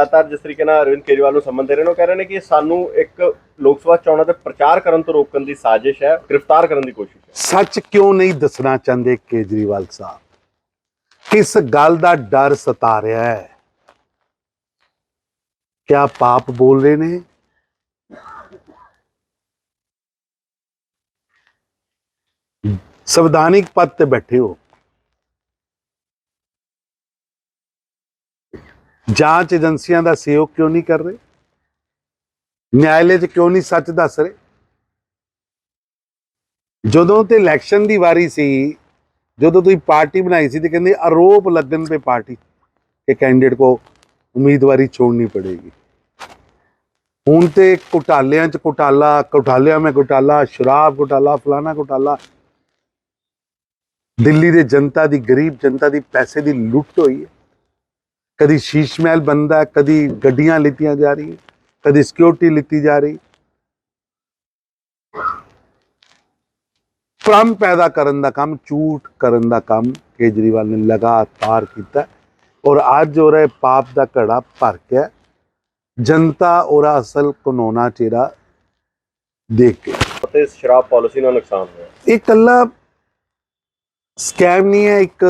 ਲਗਾਤਾਰ ਜਿਸ ਤਰੀਕੇ ਨਾਲ ਅਰਵਿੰਦ ਕੇਜਰੀਵਾਲ ਨੂੰ ਸੰਬੰਧ ਦੇ ਰਹੇ ਨੇ, ਉਹ ਕਹਿ ਰਹੇ ਨੇ ਕਿ ਸਾਨੂੰ ਇੱਕ ਲੋਕ ਸਭਾ ਚੋਣਾਂ ਤੇ ਪ੍ਰਚਾਰ ਕਰਨ ਤੋਂ ਰੋਕਣ ਦੀ ਸਾਜ਼ਿਸ਼ ਹੈ, ਗ੍ਰਿਫਤਾਰ ਕਰਨ ਦੀ ਕੋਸ਼ਿਸ਼ ਹੈ। ਸੱਚ ਕਿਉਂ ਨਹੀਂ ਦੱਸਣਾ ਚਾਹੁੰਦੇ ਕੇਜਰੀਵਾਲ ਸਾਹਿਬ? ਕਿਸ ਗੱਲ ਦਾ ਡਰ ਸਤਾ ਰਿਹਾ ਹੈ? ਕਿਆ ਪਾਪ ਬੋਲ ਰਹੇ ਨੇ? ਸੰਵਿਧਾਨਿਕ ਪਦ ਤੇ ਬੈਠੇ ਹੋ। ਜਾਂਚ ਏਜੰਸੀਆਂ ਦਾ ਸਹਿਯੋਗ ਕਿਉਂ ਨਹੀਂ ਕਰ ਰਹੇ? ਨਿਆਇਲੇ 'ਚ ਕਿਉਂ ਨਹੀਂ ਸੱਚ ਦੱਸ ਰਹੇ ਜਦੋਂ ਤੇ ਇਲੈਕਸ਼ਨ ਦੀ ਵਾਰੀ ਸੀ ਜਦੋਂ ਤੁਸੀਂ ਪਾਰਟੀ ਬਣਾਈ ਸੀ ਤੇ ਕਹਿੰਦੇ ਆਰੋਪ ਲੱਗਣ 'ਤੇ ਪਾਰਟੀ ਕਿ ਕੈਂਡੀਡੇਟ ਕੋ ਉਮੀਦਵਾਰੀ ਛੋੜਨੀ ਪੜੇਗੀ ਹੁਣ ਤੇ ਘੁਟਾਲਿਆਂ ਚ ਘੁਟਾਲਾ ਘੁਟਾਲਿਆਂ ਮੈਂ ਘੁਟਾਲਾ ਸ਼ਰਾਬ ਘੁਟਾਲਾ ਫਲਾਣਾ ਘੁਟਾਲਾ ਦਿੱਲੀ ਦੇ ਜਨਤਾ ਦੀ ਗਰੀਬ ਜਨਤਾ ਦੀ ਪੈਸੇ ਦੀ ਲੁੱਟ ਹੋਈ ਹੈ ਕਦੀ ਸ਼ੀਸ਼ ਮਹਿਲ ਬੰਦਾ ਕਦੀ ਗੱਡੀਆਂ ਲਿੱਤੀਆਂ ਜਾ ਰਹੀ ਕਦੀ ਸਿਕਿਉਰਿਟੀ ਲਿੱਤੀ ਜਾ ਰਹੀ। ਭ੍ਰਮ ਪੈਦਾ ਕਰਨ ਦਾ ਕੰਮ ਝੂਠ ਕਰਨ ਦਾ ਕੰਮ ਕੇਜਰੀਵਾਲ ਨੇ ਲਗਾਤਾਰ ਕੀਤਾ। ਔਰ ਅੱਜ ਹੋ ਰਿਹਾ ਪਾਪ ਦਾ ਘੜਾ ਭਰ ਗਿਆ ਜਨਤਾ ਉਹਦਾ ਅਸਲ ਕਾਨੂੰਨਾ ਚਿਹਰਾ ਦੇਖ ਕੇ। ਅਤੇ ਇਸ ਸ਼ਰਾਬ ਪਾਲਿਸੀ ਨਾਲ ਨੁਕਸਾਨ ਹੋਇਆ। ਇਹ ਇਕੱਲਾ ਸਕੈਮ ਨਹੀਂ ਹੈ ਇੱਕ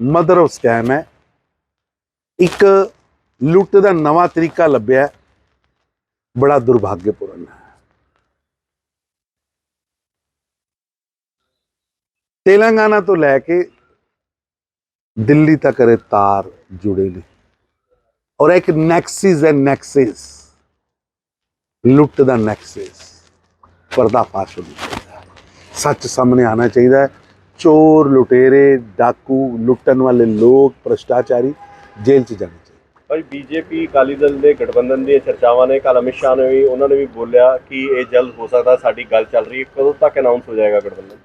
ਮਦਰ ਆਫ ਸਕੈਮ ਹੈ। ਇੱਕ ਲੁੱਟ ਦਾ ਨਵਾਂ ਤਰੀਕਾ ਲੱਭਿਆ ਬੜਾ ਦੁਰਭਾਗਯਪੂਰਨ ਹੈ। ਤੇਲੰਗਾਨਾ ਤੋਂ ਲੈ ਕੇ ਦਿੱਲੀ ਤੱਕ ਇਹ ਤਾਰ ਜੁੜੇ ਨੇ। ਔਰ ਇੱਕ ਨੈਕਸਿਸ ਹੈ ਨੈਕਸਿਸ। ਲੁੱਟ ਦਾ ਨੈਕਸਿਸ। ਪਰਦਾਫਾਸ਼ ਹੋਣੀ ਚਾਹੀਦਾ ਹੈ। ਸੱਚ ਸਾਹਮਣੇ ਆਣਾ ਚਾਹੀਦਾ ਹੈ। ਚੋਰ ਲੁਟੇਰੇ, ਡਾਕੂ, ਲੁੱਟਣ ਵਾਲੇ ਲੋਕ, ਭ੍ਰਸ਼ਟਾਚਾਰੀ ਜੇਲ੍ਹ 'ਚ ਜਾਣੇ ਚਾਹੀਦੇ। ਭਾਈ ਬੀਜੇਪੀ ਅਕਾਲੀ ਦਲ ਦੇ ਗਠਬੰਧਨ ਦੀਆਂ ਚਰਚਾਵਾਂ ਨੇ ਕੱਲ ਅਮਿਤ ਸ਼ਾਹ ਨੇ ਵੀ ਉਹਨਾਂ ਨੇ ਵੀ ਬੋਲਿਆ ਕਿ ਇਹ ਜਲਦ ਹੋ ਸਕਦਾ ਸਾਡੀ ਗੱਲ ਚੱਲ ਰਹੀ ਹੈ। ਕਦੋਂ ਤੱਕ ਅਨਾਉਂਸ ਹੋ ਜਾਏਗਾ ਗਠਬੰਧਨ?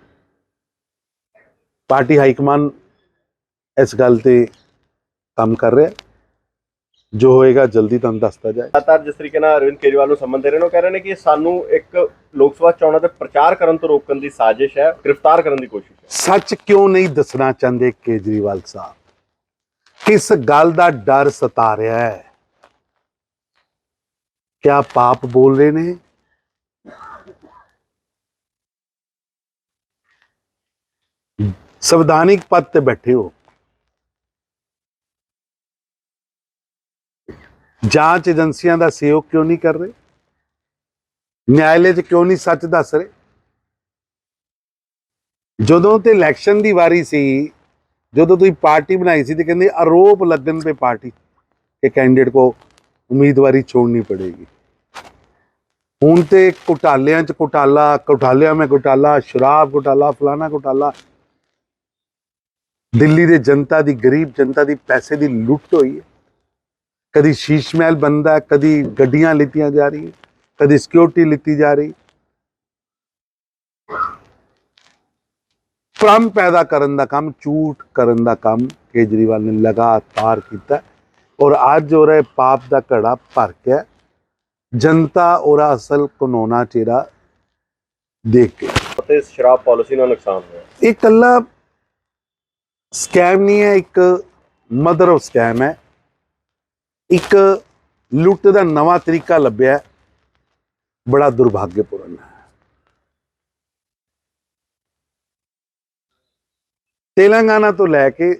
ਪਾਰਟੀ ਹਾਈ ਕਮਾਨ ਇਸ ਗੱਲ ਤੇ ਕੰਮ ਕਰ ਰਿਹਾ। ਜੋ ਹੋਏਗਾ ਜਲਦੀ ਤੁਹਾਨੂੰ ਦੱਸਤਾ ਜਾਏ। ਲਗਾਤਾਰ ਜਿਸ ਤਰੀਕੇ ਨਾਲ ਅਰਵਿੰਦ ਕੇਜਰੀਵਾਲ ਨੂੰ ਸੰਬੰਧ ਦੇ ਰਹੇ ਨੇ ਉਹ ਕਹਿ ਰਹੇ ਨੇ ਕਿ ਸਾਨੂੰ ਇੱਕ ਲੋਕ ਸਭਾ ਚੋਣਾਂ ਤੇ ਪ੍ਰਚਾਰ ਕਰਨ ਤੋਂ ਰੋਕਣ ਦੀ ਸਾਜ਼ਿਸ਼ ਹੈ ਗ੍ਰਿਫਤਾਰ ਕਰਨ ਦੀ ਕੋਸ਼ਿਸ਼ ਹੈ। ਸੱਚ ਕਿਉਂ ਨਹੀਂ ਦੱਸਣਾ ਚਾਹੁੰਦੇ ਕੇਜਰੀਵਾਲ ਸਾਹਿਬ? ਕਿਸ ਗੱਲ ਦਾ ਡਰ ਸਤਾ ਰਿਹਾ ਹੈ? ਕਿਆ ਪਾਪ ਬੋਲ ਰਹੇ ਨੇ? ਸੰਵਿਧਾਨਿਕ ਪਦ ਤੇ ਬੈਠੇ ਹੋ। ਜਾਂਚ ਏਜੰਸੀਆਂ ਦਾ ਸਹਿਯੋਗ ਕਿਉਂ ਨਹੀਂ ਕਰ ਰਹੇ? ਨਿਆਇਲੇ 'ਚ ਕਿਉਂ ਨਹੀਂ ਸੱਚ ਦੱਸ ਰਹੇ ਜਦੋਂ ਤੇ ਇਲੈਕਸ਼ਨ ਦੀ ਵਾਰੀ ਸੀ ਜਦੋਂ ਤੁਸੀਂ ਪਾਰਟੀ ਬਣਾਈ ਸੀ ਤੇ ਕਹਿੰਦੇ ਆਰੋਪ ਲੱਗਣ पे ਪਾਰਟੀ ਕਿ ਕੈਂਡੀਡੇਟ ਕੋ ਉਮੀਦਵਾਰੀ ਛੋੜਨੀ ਪੜੇਗੀ। ਹੁਣ ਤੇ ਘੁਟਾਲਿਆਂ ਚ ਘੁਟਾਲਾ, ਘੁਟਾਲਿਆਂ ਮੈਂ ਘੁਟਾਲਾ, ਸ਼ਰਾਬ ਘੁਟਾਲਾ, ਫਲਾਣਾ ਘੁਟਾਲਾ। ਦਿੱਲੀ ਦੇ ਜਨਤਾ ਦੀ, ਗਰੀਬ ਜਨਤਾ ਦੀ ਪੈਸੇ ਦੀ ਲੁੱਟ ਹੋਈ ਹੈ। ਕਦੀ ਸ਼ੀਸ਼ ਮਹਿਲ ਬੰਦਾ ਕਦੀ ਗੱਡੀਆਂ ਲਿੱਤੀਆਂ ਜਾ ਰਹੀ ਕਦੀ ਸਿਕਿਉਰਿਟੀ ਲਿੱਤੀ ਜਾ ਰਹੀ। ਭ੍ਰਮ ਪੈਦਾ ਕਰਨ ਦਾ ਕੰਮ ਝੂਠ ਕਰਨ ਦਾ ਕੰਮ ਕੇਜਰੀਵਾਲ ਨੇ ਲਗਾਤਾਰ ਕੀਤਾ ਔਰ ਅੱਜ ਹੋ ਰਿਹਾ ਪਾਪ ਦਾ ਘੜਾ ਭਰ ਗਿਆ ਜਨਤਾ ਉਹਦਾ ਅਸਲ ਕਾਨੂੰਨਾ ਚਿਹਰਾ ਦੇਖ ਕੇ। ਅਤੇ ਇਸ ਸ਼ਰਾਬ ਪਾਲਿਸੀ ਨਾਲ ਨੁਕਸਾਨ ਹੋਇਆ। ਇਹ ਇਕੱਲਾ ਸਕੈਮ ਨਹੀਂ ਹੈ ਇੱਕ ਮਦਰ ਆਫ ਸਕੈਮ ਹੈ। ਇੱਕ ਲੁੱਟ ਦਾ ਨਵਾਂ ਤਰੀਕਾ ਲੱਭਿਆ। ਬੜਾ ਦੁਰਭਾਗਯਪੂਰਨ ਹੈ। ਤੇਲੰਗਾਨਾ ਤੋਂ ਲੈ ਕੇ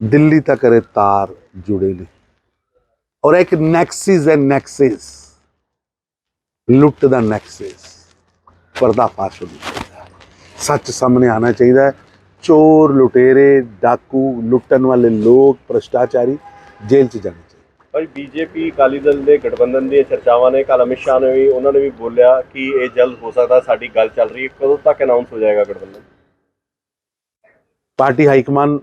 ਦਿੱਲੀ ਤੱਕ ਇਹ ਤਾਰ ਜੁੜੇ ਨੇ ਔਰ ਇੱਕ ਨੈਕਸਿਸ ਹੈ ਨੈਕਸਿਸ ਲੁੱਟ ਦਾ ਨੈਕਸਿਸ ਪਰਦਾਫਾਸ਼ ਹੋਣੀ ਚਾਹੀਦਾ ਸੱਚ ਸਾਹਮਣੇ ਆਣਾ ਚਾਹੀਦਾ ਹੈ ਚੋਰ ਲੁਟੇਰੇ ਡਾਕੂ ਲੁੱਟਣ ਵਾਲੇ ਲੋਕ ਭ੍ਰਸ਼ਟਾਚਾਰੀ ਜੇਲ੍ਹ 'ਚ ਜਾਣੇ ਚਾਹੀਦੇ ਭਾਈ ਬੀਜੇਪੀ ਅਕਾਲੀ ਦਲ ਦੇ ਗਠਬੰਧਨ ਦੀਆਂ ਚਰਚਾਵਾਂ ਨੇ ਕੱਲ ਅਮਿਤ ਸ਼ਾਹ ਨੇ ਵੀ ਉਹਨਾਂ ਨੇ ਵੀ ਬੋਲਿਆ ਕਿ ਇਹ ਜਲਦ ਹੋ ਸਕਦਾ ਸਾਡੀ ਗੱਲ ਚੱਲ ਰਹੀ ਹੈ ਕਦੋਂ ਤੱਕ ਅਨਾਉਂਸ ਹੋ ਜਾਏਗਾ ਗਠਬੰਧਨ ਪਾਰਟੀ ਹਾਈ ਕਮਾਨ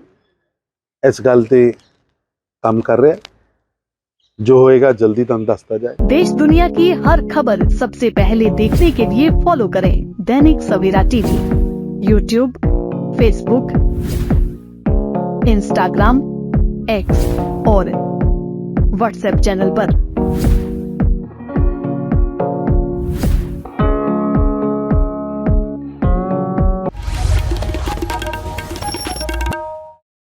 ਇਸ ਗੱਲ ਤੇ ਕੰਮ ਕਰ ਰਿਹਾ ਹੈ। ਜੋ ਹੋਏਗਾ ਜਲਦੀ ਤੁਹਾਨੂੰ ਦੱਸਤਾ ਜਾਏ देश दुनिया की हर खबर सबसे पहले देखने के लिए फॉलो करें Dainik Savera TV YouTube Facebook Instagram X और व्हाट्सएप चैनल पर।